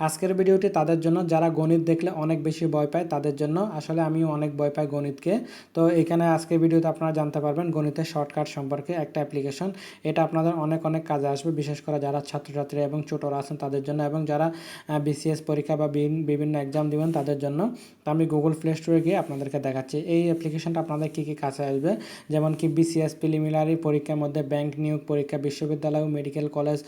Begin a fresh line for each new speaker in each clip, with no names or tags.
আজকের ভিডিওটি তাদের জন্য, যারা গণিত দেখলে অনেক বেশি ভয় পায়, তাদের জন্য। আসলে আমিও অনেক ভয় পাই গণিতকে। তো এখানে আজকের ভিডিওতে আপনারা জানতে পারবেন, গণিতের শর্টকাট সম্পর্কে একটা অ্যাপ্লিকেশন এটা আপনাদের অনেক অনেক কাজে আসবে, বিশেষ করে যারা ছাত্রছাত্রী এবং ছোটরা আছেন তাদের জন্য এবং যারা বিসিএস পরীক্ষা বা বিভিন্ন এক্সাম দিবেন তাদের জন্য। তো আমি গুগল প্লে স্টোরে গিয়ে আপনাদেরকে দেখাচ্ছি। এই অ্যাপ্লিকেশনটা আপনাদের কী কী কাছে আসবে? যেমন কি বিসিএস প্রিলিমিনারি পরীক্ষার মধ্যে ব্যাংক নিয়োগ পরীক্ষা, বিশ্ববিদ্যালয় মেডিকেল কলেজ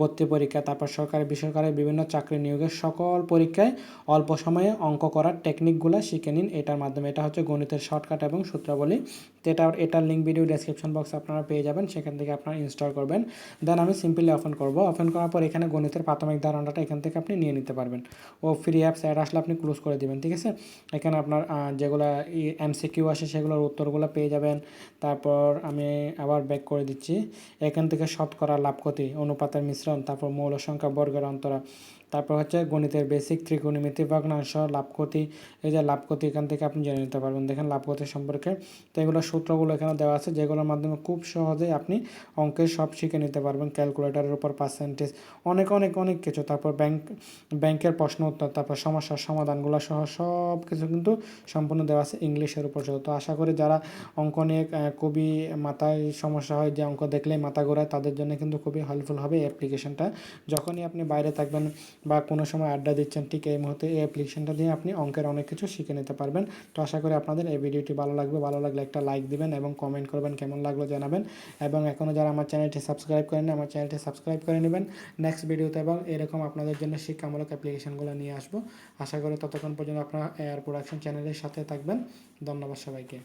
ভর্তি পরীক্ষা, তারপর সরকারি, বেসরকারি বিভিন্ন চাকরি নিয়োগের সকল পরীক্ষায় অল্প সময়ে অঙ্ক করার টেকনিকগুলো শিখে নিন। এটার মাধ্যমে এটা হচ্ছে গণিতের শর্টকাট এবং সূত্রাবলী। তো এটা, এটার লিঙ্ক ভিডিও ডেসক্রিপশন বক্সে আপনারা পেয়ে যাবেন, সেখান থেকে আপনারা ইনস্টল করবেন। দেন আমি সিম্পলি ওপেন করব। ওপেন করার পর এখানে গণিতের প্রাথমিক ধারণাটা এখান থেকে আপনি নিয়ে নিতে পারবেন। ও ফ্রি অ্যাপস অ্যাড আসলে আপনি ক্লোজ করে দেবেন, ঠিক আছে? এখানে আপনার যেগুলো এমসিকিউ আসে সেগুলোর উত্তরগুলো পেয়ে যাবেন। তারপর আমি আবার ব্যাক করে দিচ্ছি। এখান থেকে শতকরা লাভ ক্ষতি, অনুপাতের মিশ্রণ, তারপর মৌল সংখ্যা বর্গের অন্তরা। তারপর হচ্ছে গণিতের বেসিক ত্রিকোণমিতি ভগ্নাংশ লাভ ক্ষতি এই যে লাভ ক্ষতি এখান থেকে আপনি জেনে নিতে পারবেন। দেখেন লাভ ক্ষতি সম্পর্কে। তো এগুলো সূত্রগুলো এখানে দেওয়া আছে, যেগুলোর মাধ্যমে খুব সহজেই আপনি অঙ্কের সব শিখে নিতে পারবেন ক্যালকুলেটারের উপর পার্সেন্টেজ অনেক অনেক অনেক কিছু। তারপর ব্যাংক ব্যাংকের প্রশ্ন উত্তর, তারপর সমস্যার সমাধানগুলো সহ সব কিছু কিন্তু সম্পূর্ণ দেওয়া আছে ইংলিশের উপর সহ তো আশা করি যারা অঙ্ক নিয়ে খুবই মাথায় সমস্যা হয়, যে অঙ্ক দেখলেই মাথা ঘোরায়, তাদের জন্য কিন্তু খুবই হেল্পফুল হবে এই অ্যাপ্লিকেশনটা যখনই আপনি বাইরে থাকবেন বা কোনো সময় আড্ডা দিচ্ছেন, ঠিক এই মুহূর্তে এই অ্যাপ্লিকেশনটা দিয়ে আপনি অঙ্কের অনেক কিছু শিখে নিতে পারবেন। তো আশা করি আপনাদের এই ভিডিওটি ভালো লাগবে। ভালো লাগলে একটা লাইক দিবেন এবং কমেন্ট করবেন কেমন লাগল জানাবেন। এবং এখনও যারা আমার চ্যানেলটি সাবস্ক্রাইব করেন আমার চ্যানেলটি সাবস্ক্রাইব করে নেবেন। নেক্সট ভিডিওতে এবং এরকম আপনাদের জন্য শিক্ষামূলক অ্যাপ্লিকেশনগুলো নিয়ে আসব। আশা করি ততক্ষণ পর্যন্ত আপনারা এয়ার প্রোডাকশন চ্যানেলের সাথে থাকবেন। ধন্যবাদ সবাইকে।